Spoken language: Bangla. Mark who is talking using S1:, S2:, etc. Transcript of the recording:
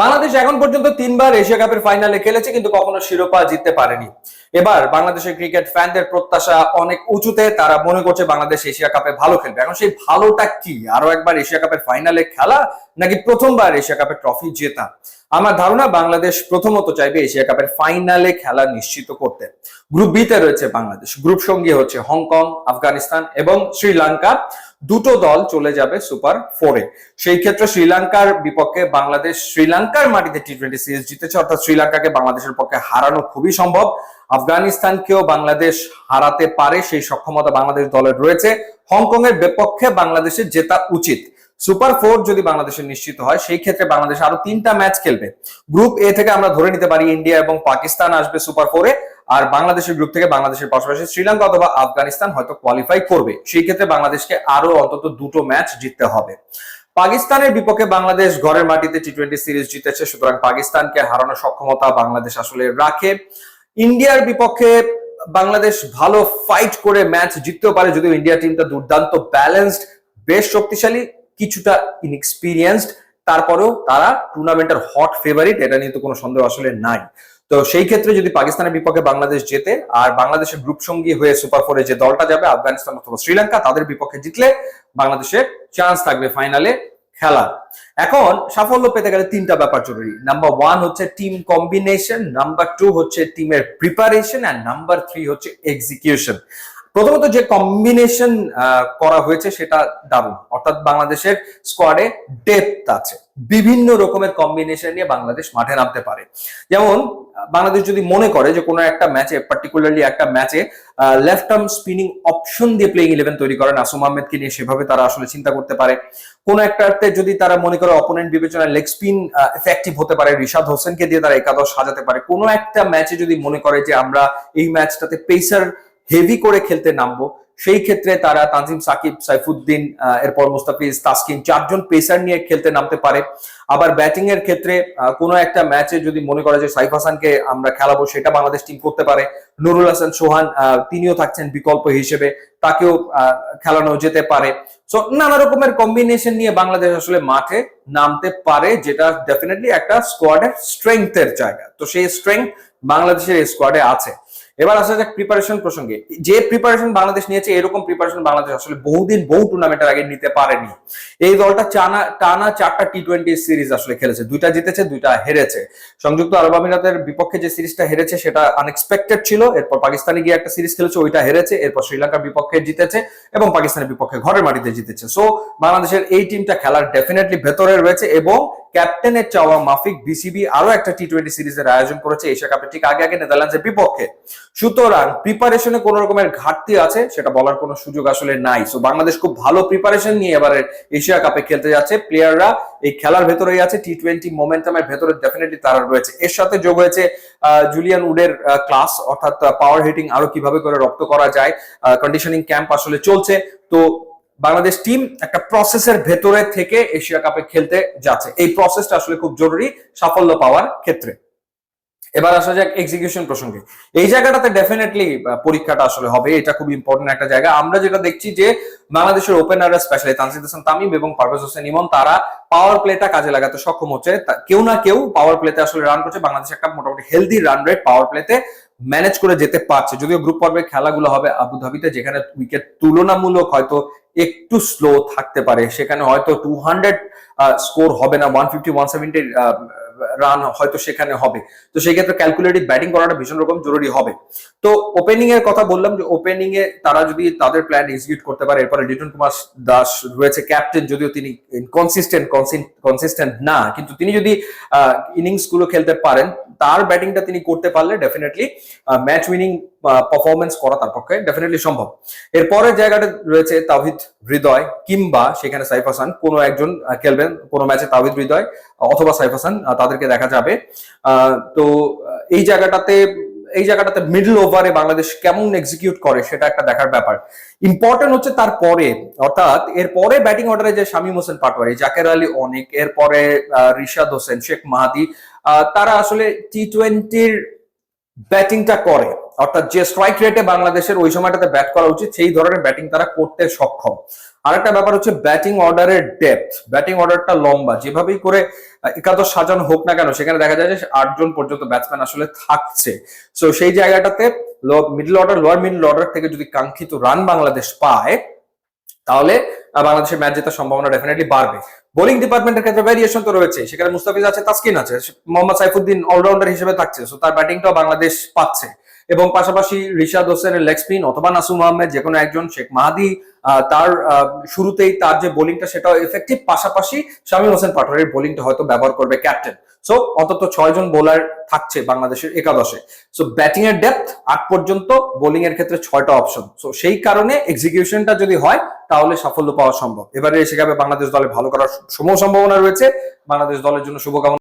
S1: বাংলাদেশ এখন পর্যন্ত তিনবার এশিয়া কাপের ফাইনালে খেলেছে, কিন্তু কখনো শিরোপা জিততে পারেনি। এবার বাংলাদেশের ক্রিকেট ফ্যানদের প্রত্যাশা অনেক উঁচুতে, তারা মনে করছে বাংলাদেশ এশিয়া কাপে ভালো খেলবে। এখন সেই ভালোটা কি? আরও একবার এশিয়া কাপের ফাইনালে খেলা, নাকি প্রথমবার এশিয়া কাপের ট্রফি জেতা? আমার ধারণা বাংলাদেশ প্রথমত চাইবে এশিয়া কাপের ফাইনালে খেলা নিশ্চিত করতে। গ্রুপ বিতে রয়েছে বাংলাদেশ। গ্রুপ সঙ্গী হচ্ছে হংকং, আফগানিস্তান এবং শ্রীলঙ্কা। দুটো দল চলে যাবে সুপার ফোরে সেই ক্ষেত্রে শ্রীলঙ্কার বিপক্ষে বাংলাদেশ শ্রীলঙ্কার মাটিতে টি টোয়েন্টি সিরিজ জিতেছে, অর্থাৎ শ্রীলঙ্কাকে বাংলাদেশের পক্ষে হারানো খুবই সম্ভব। আফগানিস্তানকেও বাংলাদেশ হারাতে পারে, সেই সক্ষমতা বাংলাদেশ দলের রয়েছে। হংকং এর বিপক্ষে বাংলাদেশের জেতা উচিত। সুপার ফোর যদি বাংলাদেশের নিশ্চিত হয়, সেই ক্ষেত্রে বাংলাদেশ আরও তিনটা ম্যাচ খেলবে। গ্রুপ এ থেকে আমরা ধরে নিতে পারি ইন্ডিয়া এবং পাকিস্তান আসবে সুপার ফোরে আর বাংলাদেশের গ্রুপ থেকে বাংলাদেশের পাশাপাশি শ্রীলঙ্কা অথবা আফগানিস্তান হয়তো কোয়ালিফাই করবে। সেই ক্ষেত্রে বাংলাদেশকে আরও অন্তত দুটো ম্যাচ জিততে হবে। পাকিস্তানের বিপক্ষে বাংলাদেশ ঘরের মাটিতে টি টোয়েন্টি সিরিজ জিতেছে, সুতরাং পাকিস্তানকে হারানোর সক্ষমতা বাংলাদেশ আসলে রাখে। ইন্ডিয়ার বিপক্ষে বাংলাদেশ ভালো ফাইট করে ম্যাচ জিততেও পারে, যদিও ইন্ডিয়া টিমটা দুর্দান্ত ব্যালেন্সড বেশ শক্তিশালী। কিছুটা ইনএক্সপিরিয়েন্সড তারপরেও তারা টুর্নামেন্টের হট ফেভারিট এটা নিয়ে তো কোনো সন্দেহ আসলে নাই। তো সেই ক্ষেত্রে যদি পাকিস্তানের বিপক্ষে বাংলাদেশ জেতে, আর বাংলাদেশের গ্রুপ সঙ্গী হয়ে সুপার ফোরে যে দলটা যাবে আফগানিস্তান অথবা শ্রীলঙ্কা তাদের বিপক্ষে জিতলে বাংলাদেশের চান্স থাকবে ফাইনালে খেলা এখন সাফল্য পেতে গেলে তিনটা ব্যাপার জরুরি। নাম্বার ওয়ান হচ্ছে টিম কম্বিনেশন নাম্বার টু হচ্ছে টিমের প্রিপারেশন অ্যান্ড নাম্বার থ্রি হচ্ছে এক্সিকিউশন প্রথমত যে কম্বিনেশন করা হয়েছে সেটা দারুণ। অর্থাৎ বাংলাদেশের স্কোয়াডে ডেপথ আছে। বিভিন্ন রকমের কম্বিনেশন নিয়ে বাংলাদেশ মাঠে নামতে পারে। যেমন, বাংলাদেশ যদি মনে করে যে কোনো একটা ম্যাচে পার্টিকুলারলি একটা ম্যাচে লেফট আর্ম স্পিনিং অপশন দিয়ে প্লেইং ইলেভেন তৈরি করে নাসুম আহমেদকে নিয়ে সেভাবে তারা আসলে চিন্তা করতে পারে। কোনো একটাতে যদি তারা মনে করে অপোনেন্ট বিবেচনায় লেগ স্পিন এফেক্টিভ হতে পারে, রিশাদ হোসেনকে দিয়ে তারা একাদশ সাজাতে পারে। কোনো একটা ম্যাচে যদি মনে করে যে আমরা এই ম্যাচটাতে পেসার হেভি করে খেলতে নামবো। সেই ক্ষেত্রে তারা তানজিম, সাকিব, সাইফুদ্দিন এরপর মুস্তাফিজ, তাসকিন চারজন পেসার নিয়ে খেলতে নামতে পারে। আবার ব্যাটিং এর ক্ষেত্রে কোনো একটা ম্যাচে যদি মনে করে যে সাইফ হাসানকে আমরা খেলাবো, সেটা বাংলাদেশ টিম করতে পারে। নুরুল হাসান, সোহান তিনিও থাকছেন বিকল্প হিসেবে। তাকেও খেলানো যেতে পারে। সো নানা রকমের কম্বিনেশন নিয়ে বাংলাদেশ আসলে মাঠে নামতে পারে, যেটা ডেফিনেটলি একটা স্কোয়াডের স্ট্রেংথের জায়গা। তো সেই স্ট্রেংথ বাংলাদেশের স্কোয়াডে আছে। এবার আসা যাক প্রিপারেশন প্রসঙ্গে। যে প্রিপারেশন বাংলাদেশ নিয়েছে, এরকম প্রিপারেশন বাংলাদেশ আসলে বহুদিন বহু টুর্নামেন্টের আগে নিতে পারেনি। এই দলটা টানা টানা চারটা টি টোয়েন্টি সিরিজ আসলে খেলেছে। দুইটা জিতেছে, দুইটা হেরেছে। সংযুক্ত আরব আমিরাতের বিপক্ষে যে সিরিজটা হেরেছে, সেটা আনএক্সপেক্টেড ছিল। এরপর পাকিস্তানে গিয়ে একটা সিরিজ খেলেছে, ওইটা হেরেছে। এরপর শ্রীলঙ্কার বিপক্ষে জিতেছে এবং পাকিস্তানের বিপক্ষে ঘরের মাটিতে জিতেছে। সো বাংলাদেশের এই টিমটা খেলার ডেফিনেটলি ভেতরে রয়েছে এবং ক্যাপ্টেনের চাওয়া মাফিক বিসিবি আরও একটা টি টোয়েন্টি সিরিজের আয়োজন করেছে এশিয়া কাপের ঠিক আগে আগে নেদারল্যান্ডসের বিপক্ষে। সুতরাং প্রিপারেশনে কোন রকমের ঘাটতি আছে, সেটা বলার কোনো সুযোগ আসলে নাই। সো বাংলাদেশ খুব ভালো প্রিপারেশন নিয়ে এবারে এশিয়া কাপে খেলতে যাচ্ছে। প্লেয়াররা এই খেলার ভেতরেই আছে টি টোয়েন্টি মোমেন্টামের ভেতরে ডেফিনেটলি তারা রয়েছে। এর সাথে যোগ হয়েছে জুলিয়ান উডের ক্লাস অর্থাৎ পাওয়ার হিটিং আরও কীভাবে করে রপ্ত করা যায় কন্ডিশনিং ক্যাম্প আসলে চলছে। তো, বাংলাদেশ টিম একটা প্রসেসের ভেতরে থেকে এশিয়া কাপে খেলতে যাচ্ছে। এই প্রসেসটা আসলে খুব জরুরি সাফল্য পাওয়ার ক্ষেত্রে। এবার আসা যাক এক্সিকিউশন প্রসঙ্গে। এই জায়গাটাতে ডেফিনেটলি পরীক্ষাটা আসলে হবে, এটা খুব ইম্পর্টেন্ট একটা জায়গা। আমরা যেটা দেখছি যে, বাংলাদেশের ওপেনার স্পেশালি তানজিদ হাসান তামিম এবং পারভেজ হোসেন ইমন, তারা পাওয়ার প্লেটা কাজে লাগাতে সক্ষম হচ্ছে। কেউ না কেউ পাওয়ার প্লেতে আসলে রান করছে। বাংলাদেশ একটা মোটামুটি হেলদি রান রেট পাওয়ার প্লেতে ম্যানেজ করে যেতে পারছে। যদিও গ্রুপ পর্বে খেলাগুলো হবে আবুধাবিতে, যেখানে উইকেট তুলনামূলক হয়তো একটু স্লো থাকতে পারে। সেখানে হয়তো টু হান্ড্রেড স্কোর হবে না। One fifty one seventy run হয়তো সেখানে হবে। তো সেই ক্ষেত্রে ক্যালকুলেটিভ ব্যাটিং করাটা ভীষণ রকম জরুরি হবে। তো ওপেনিং এর কথা বললাম যে ওপেনিং এ তারা যদি তাদের প্ল্যান এক্সিকিউট করতে পারে, এরপরে লিটন কুমার দাস রয়েছে ক্যাপ্টেন যদিও তিনি কনসিস্টেন্ট কনসিস্টেন্ট না, কিন্তু তিনি যদি ইনিংসগুলো খেলতে পারেন, তার ব্যাটিংটা তিনি করতে পারলে ডেফিনেটলি ম্যাচ উইনিং পারফরমেন্স করা তার পক্ষে ডেফিনেটলি সম্ভব। এরপরের জায়গাটা রয়েছে তাহিদ হৃদয়, কিংবা সেখানে সাইফ হাসান, কোনো একজন খেলবেন, কোনো ম্যাচে তাহিদ হৃদয়, অথবা সাইফ হাসান তাদেরকে দেখা যাবে। তো এই জায়গাটাতে এই জায়গাটাতে মিডল ওভারে বাংলাদেশ কেমন এক্সিকিউট করে সেটা একটা দেখার ব্যাপার। ইম্পর্টেন্ট হচ্ছে তারপরে অর্থাৎ এরপরে ব্যাটিং অর্ডারে যে শামীম হোসেন পাটোয়ারি, জাকের আলী অনেক এরপরে রিশাদ হোসেন, শেখ মাহাদি তারা আসলে টি টোয়েন্টির ব্যাটিংটা করে। অর্থাৎ যে স্ট্রাইক রেটে বাংলাদেশের ওই সময়টাতে ব্যাট করা উচিত, সেই ধরনের ব্যাটিং তারা করতে সক্ষম। আরেকটা ব্যাপার হচ্ছে ব্যাটিং অর্ডারের ডেপথ ব্যাটিং অর্ডারটা লম্বা। যেভাবেই করে একাদশ সাজানো হোক না কেন, সেখানে দেখা যায় যে আটজন পর্যন্ত ব্যাটসম্যান আসলে থাকছে। সো সেই জায়গাটাতে middle order lower middle order থেকে যদি কাঙ্ক্ষিত রান বাংলাদেশ পায়, তাহলে বাংলাদেশের ম্যাচ জেতার সম্ভাবনা ডেফিনেটলি বাড়বে। বোলিং ডিপার্টমেন্টের ক্ষেত্রে ভ্যারিয়েশন তো রয়েছে। সেখানে মুস্তাফিজ আছে, তাসকিন আছে। মোহাম্মদ সাইফুদ্দিন অলরাউন্ডার হিসেবে থাকছে। সো তার ব্যাটিংটাও বাংলাদেশ পাচ্ছে। এবং পাশাপাশি রিশাদ হোসেনের লেগ স্পিন অথবা নাসুম আহমেদ যে কোনো একজন শেখ মাহাদি তার শুরুতেই তার যে বোলিংটা সেটাও এফেক্টিভ পাশাপাশি শামীম হোসেন পাটোয়ারির বোলিংটা হয়তো ব্যবহার করবে ক্যাপ্টেন সো অন্তত ছয় জন বোলার থাকছে বাংলাদেশের একাদশে। সো ব্যাটিং এর ডেপথ আট পর্যন্ত বোলিং এর ক্ষেত্রে ছয়টা অপশন সো সেই কারণে এক্সিকিউশনটা যদি হয়, তাহলে সাফল্য পাওয়া সম্ভব। এবারে এসে বাংলাদেশ দলে ভালো করার সমূহ সম্ভাবনা রয়েছে। বাংলাদেশ দলের জন্য শুভকামনা।